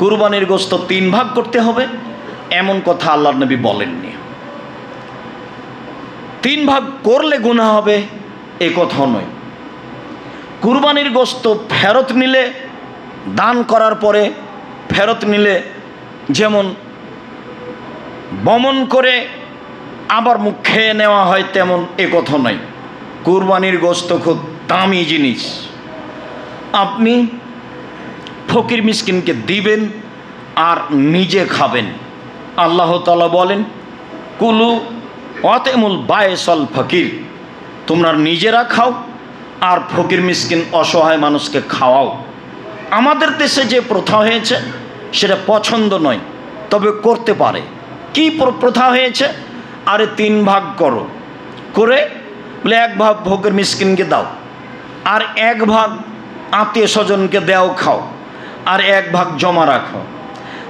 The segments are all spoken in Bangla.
কুরবানির গোস্ত তিন ভাগ করতে হবে, এমন কথা আল্লাহ নবী বলেননি। তিন ভাগ করলে গুণা হবে, এ কথাও নয়। কুরবানির গোস্ত ফেরত নিলে, দান করার পরে ফেরত নিলে, যেমন বমন করে আবার মুখ খেয়ে নেওয়া হয়, তেমন এ কথা নয়। কুরবানির গোস্ত খুব দামি জিনিস। আপনি ফকির মিসকিনকে দিবেন আর নিজে খাবেন। আল্লাহ তালা বলেন, কুলু অতেমুল বায়েসল ফকির, তোমরা নিজেরা খাও আর ফকির মিসকিন অসহায় মানুষকে খাওয়াও। আমাদের দেশে যে প্রথা হয়েছে, সেটা পছন্দ নয়, তবে করতে পারে। কি প্র- প্রথা হয়েছে? আরে তিন ভাগ করো। করে বলে এক ভাগ ফকির মিসকিনকে দাও, আর এক ভাগ আত্মীয় স্বজনকে দেও খাও। আর এক ভাগ জমা রাখো।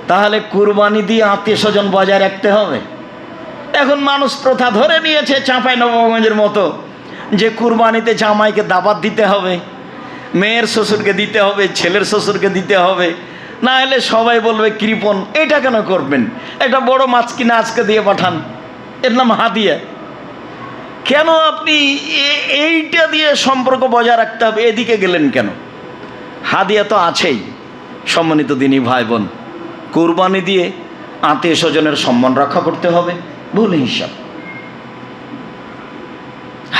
তাহলে কুরবানি দিয়ে আত্মীয় স্বজন বজায় রাখতে হবে। এখন মানুষ প্রথা ধরে নিয়েছে চাঁপাই নবগঞ্জের মতো যে কুরবানিতে জামাইকে দাবাত দিতে হবে, মেয়ের শ্বশুরকে দিতে হবে, ছেলের শ্বশুরকে দিতে হবে। না হলে সবাই বলবে কৃপণ এটা কেন করবেন? একটা বড় মাছ কিনে আজকে দিয়ে পাঠান। এর নাম হাদিয়া। কেন আপনি এইটা দিয়ে সম্পর্ক বজায় রাখতে হবে? এদিকে গেলেন কেন? হাদিয়া তো আছেই। সম্মানিত দিনী ভাই বোন, কুরবানি দিয়ে আত্মীয় স্বজনের সম্মান রক্ষা করতে হবে, ভুল হিসাব।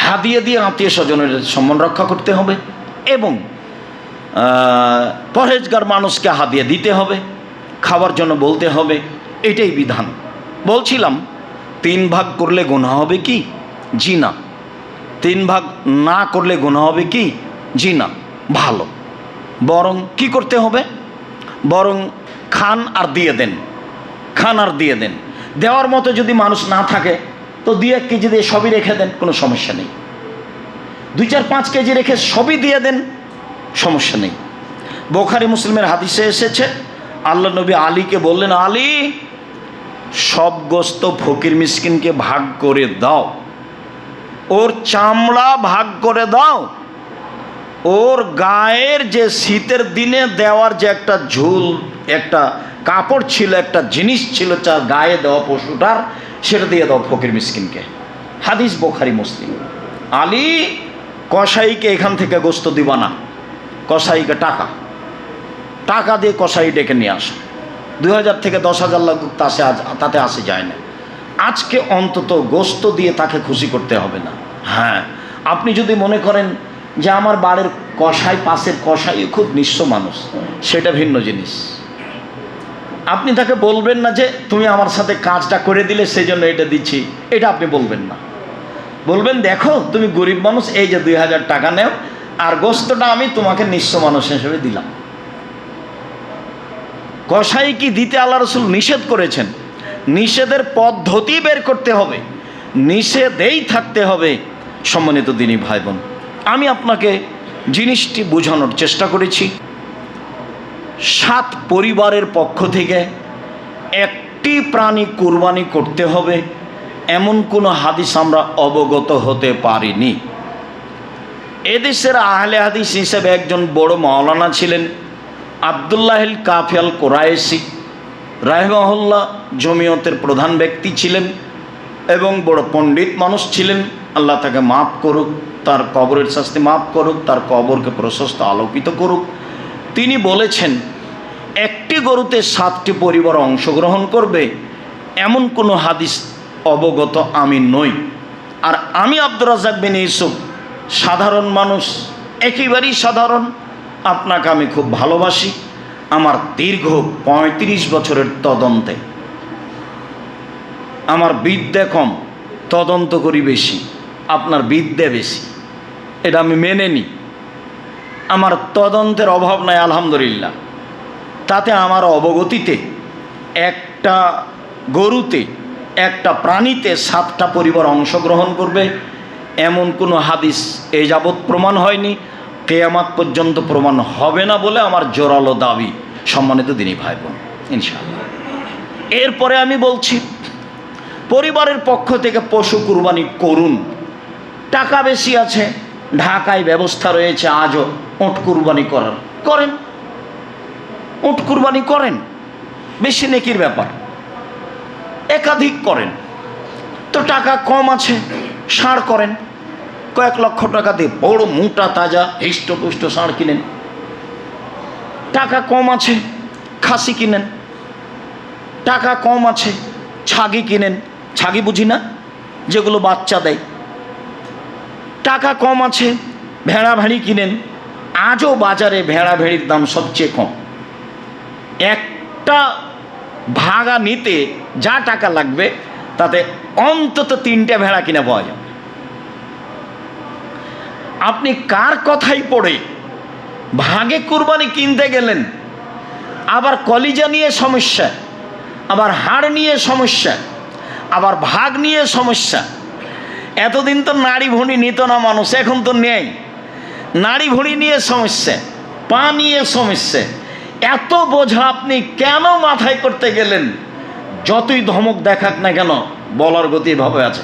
হাদিয়া দিয়ে আত্মীয় স্বজনের সম্মান রক্ষা করতে হবে এবং পরহেজগার মানুষকে হাদিয়া দিতে হবে খাবার জন্য বলতে হবে, এটাই বিধান। বলছিলাম, তিন ভাগ করলে গোনা হবে কি? জি না তিন ভাগ না করলে গোনা হবে কি? জি না ভালো। বরং কি করতে হবে? বরং খান আর দিয়ে দেন। খান আর দিয়ে দেন। দেওয়ার মতো যদি মানুষ না থাকে, তো দুই এক কেজি দিয়ে সবই রেখে দেন, কোনো সমস্যা নেই। দুই চার পাঁচ কেজি রেখে সবই দিয়ে দেন, সমস্যা নেই। বোখারি মুসলিমের হাদিসে এসেছে, আল্লাহ নবী আলীকে বললেন, আলী, সব গোস্ত ফকির মিসকিনকে ভাগ করে দাও। ওর চামড়া ভাগ করে দাও। ওর গায়ের যে শীতের দিনে দেওয়ার যে একটা ঝুল, একটা কাপড় ছিল, একটা জিনিস ছিল যার গায়ে দেওয়া পশুটার, সেটা দিয়ে দাও ফকির মিসকিনকে। হাদিস বোখারি, মুসলিম। আলী কসাইকে এখান থেকে গোস্ত দিবা না। কসাইকে টাকা। টাকা দিয়ে কসাই ডেকে নিয়ে আসো। দুই হাজার থেকে দশ হাজার লাগুক তাতে তাতে আসে যায় না। আজকে অন্তত গোস্ত দিয়ে তাকে খুশি করতে হবে না। হ্যাঁ আপনি যদি মনে করেন যে আমার বাড়ির কষাই পাশের কষাই খুব নিঃস্ব মানুষ। সেটা ভিন্ন জিনিস। আপনি তাকে বলবেন না যে, তুমি আমার সাথে কাজটা করে দিলে সেই জন্য এটা দিচ্ছি। এটা আপনি বলবেন না। বলবেন, দেখো, তুমি গরিব মানুষ, এই যে দুই হাজার টাকা নেও, আর গোস্তটা আমি তোমাকে নিঃস্ব মানুষ হিসেবে দিলাম। কসাই কি দিতে আল্লাহ রসুল নিষেধ করেছেন? নিষেধের পদ্ধতি বের করতে হবে। নিষেধেই থাকতে হবে, সম্মানিত দিনী ভাই বোন। আমি আপনাকে জিনিসটি বোঝানোর চেষ্টা করেছি। সাত পরিবারের পক্ষ থেকে একটি প্রাণী কোরবানি করতে হবে, এমন কোনো হাদিস আমরা অবগত হতে পারিনি। এদেশের আহলে হাদিস হিসেবে একজন বড় মাওলানা ছিলেন আবদুল্লাহিল কাফিয়াল কোরায়েসি রাহমহল্লা জমিয়তের প্রধান ব্যক্তি ছিলেন এবং বড় পণ্ডিত মানুষ ছিলেন। আল্লাহ তাকে মাফ করুক। তার কবরের শাস্তি মাফ করুক, তার কবরকে প্রশস্ত আলোকিত করুক। তিনি বলেছেন, একটি গরুতে সাতটি পরিবার অংশগ্রহণ করবে, এমন কোনো হাদিস অবগত আমি নই। আর আমি আব্দুর রাজাক বিন ইউসুফ, সাধারণ মানুষ, একেবারেই সাধারণ, আপনাকে আমি খুব ভালোবাসি। আমার দীর্ঘ পঁয়ত্রিশ বছরের তদন্তে, আমার বিদ্যা কম, তদন্ত করি বেশি, আপনার বিদ্যা বেশি। এটা আমি মেনে নিই আমার তদন্তের অভাব নাই, আলহামদুলিল্লাহ। তাতে আমার অবগতিতে একটা গরুতে, একটা প্রাণীতে সাতটা পরিবার অংশগ্রহণ করবে, এমন কোনো হাদিস এ যাবৎ প্রমাণ হয়নি। কেয়ামাত পর্যন্ত প্রমাণ হবে না বলে আমার জোরালো দাবি। সম্মানিত দিনী ভাই বোন ইনশাআল্লাহ। এরপরে আমি বলছি, পরিবারের পক্ষ থেকে পশু কুরবানি করুন। টাকা বেশি আছে ঢাকায় ব্যবস্থা রয়েছে আজও ওট কুরবানি করার। করেন। উট কুরবানি করেন। বেশি নেকির ব্যাপার। একাধিক করেন। তো টাকা কম আছে, ষাঁড় করেন। কয়েক লক্ষ টাকা দিয়ে বড় মোটা তাজা হৃষ্টপুষ্ট ষাঁড় কিনেন। টাকা কম আছে, খাসি কিনেন। টাকা কম আছে, ছাগি কিনেন। ছাগি বুঝি না? যেগুলো বাচ্চা দেয়। টাকা কম আছে, ভেড়া ভেড়ি কিনেন, আজও বাজারে ভেড়া ভেড়ির দাম সবচেয়ে কম। একটা ভাগা নিতে যা টাকা লাগবে, তাতে অন্তত তিনটে ভেড়া কিনে পাওয়া যাবে। আপনি কার কথাই পড়ে, ভাগে কুরবানি কিনতে গেলেন, আবার কলিজা নিয়ে সমস্যা, আবার হাড় নিয়ে সমস্যা, আবার ভাগ নিয়ে সমস্যা এতদিন তো নাড়ি ভুঁড়ি নিত না মানুষ, এখন তো নেই। নাড়ি ভুঁড়ি নিয়ে সমস্যা, পা নিয়ে সমস্যা। এত বোঝা আপনি কেন মাথায় করতে গেলেন? যতই ধমক দেখাক না কেন, বলার গতি এভাবে আছে।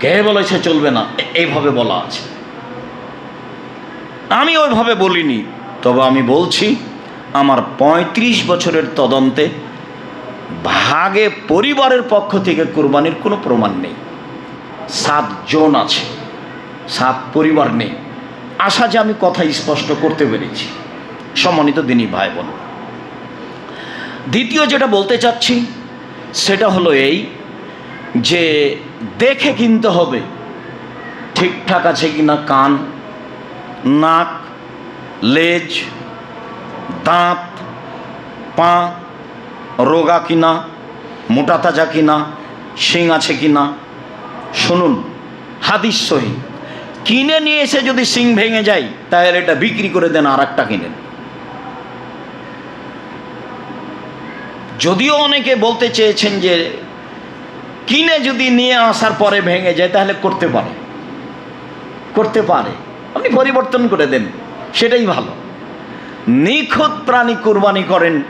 কে বলেছে চলবে না? এইভাবে বলা আছে। আমি ওইভাবে বলিনি, তবে আমি বলছি, আমার ৩৫ বছরের তদন্তে ভাগে পরিবারের পক্ষ থেকে কোরবানির কোনো প্রমাণ নেই। সাতজন আছে। সাত পরিবার নেই। আশা যে আমি কথা স্পষ্ট করতে পেরেছি। সম্মানিত দিনী ভাই বোন দ্বিতীয় যেটা বলতে চাচ্ছি, সেটা হলো এই যে দেখে কিনতে হবে, ঠিকঠাক আছে কিনা কান, নাক, লেজ, দাঁত, পা, রোগা কিনা, মোটা তাজা কিনা, শিং আছে কিনা শুনুন, হাদিস সহি। কিনে নিয়ে এসে যদি সিং ভেঙে যায়, তাহলে এটা বিক্রি করে দেন আর একটা কিনেন। যদিও অনেকে বলতে চেয়েছেন যে, কিনে যদি নিয়ে আসার পরে ভেঙে যায়, তাহলে করতে পারে। করতে পারে। আপনি পরিবর্তন করে দেন, সেটাই ভালো। নিখুঁত প্রাণী কোরবানি করেন,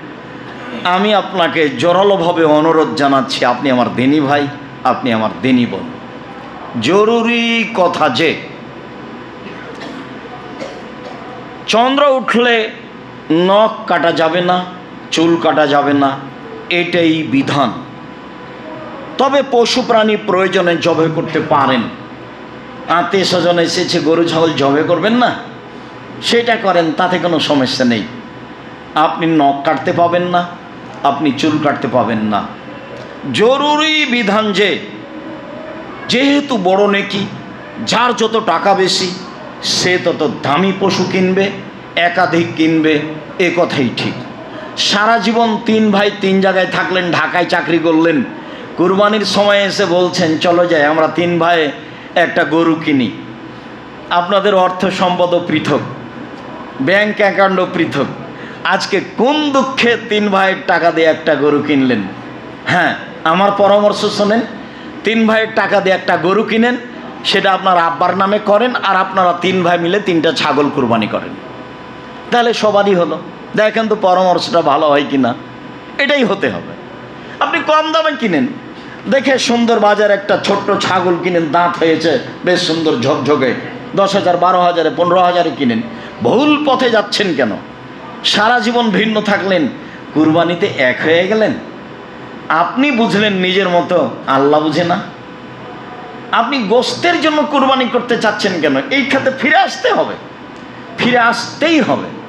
আমি আপনাকে জোরালোভাবে অনুরোধ জানাচ্ছি, আপনি আমার দিনী ভাই, আপনি আমার দিনী বোন। জরুরি কথা যে, চন্দ্র উঠলে নখ কাটা যাবে না, চুল কাটা যাবে না, এটাই বিধান। তবে পশু প্রাণী প্রয়োজনে জবে করতে পারেন। আত্মীয় স্বজন এসেছে, গরু, ছাগল জবে করবেন না। সেটা করেন, তাতে কোনো সমস্যা নেই। আপনি নখ কাটতে পাবেন না, আপনি চুল কাটতে পাবেন না। জরুরি বিধান যে যেহেতু বড় নেকি, যার যত টাকা বেশি, সে তত দামি পশু কিনবে, একাধিক কিনবে, এ কথাই ঠিক। সারা জীবন তিন ভাই তিন জায়গায় থাকলেন, ঢাকায় চাকরি করলেন। কুরবানির সময় এসে বলছেন, চলো যাই, আমরা তিন ভাই একটা গরু কিনি। আপনাদের অর্থ সম্পদও পৃথক, ব্যাংক অ্যাকাউন্টও পৃথক। আজকে কোন দুঃখে তিন ভাইয়ের টাকা দিয়ে একটা গরু কিনলেন? হ্যাঁ আমার পরামর্শ শোনেন তিন ভাইয়ের টাকা দিয়ে একটা গরু কিনেন, সেটা আপনার আব্বার নামে করেন আর আপনারা তিন ভাই মিলে তিনটা ছাগল কুরবানি করেন। তাহলে সবারই হলো। দেখেন তো পরামর্শটা ভালো হয় কি না? এটাই হতে হবে। আপনি কম দামে কিনেন। দেখে সুন্দর বাজার একটা ছোট্ট ছাগল কিনেন, দাঁত হয়েছে বেশ সুন্দর ঝকঝকে। দশ হাজার, বারো হাজারে, পনেরো হাজারে কিনেন। ভুল পথে যাচ্ছেন কেন? সারা জীবন ভিন্ন থাকলেন, কুরবানিতে এক হয়ে গেলেন। আপনি বুঝলেন নিজের মতো? আল্লাহ বুঝে না। আপনি গোস্তের জন্য কুরবানি করতে চাচ্ছেন কেন? এই খাতে ফিরে আসতে হবে। ফিরে আসতেই হবে।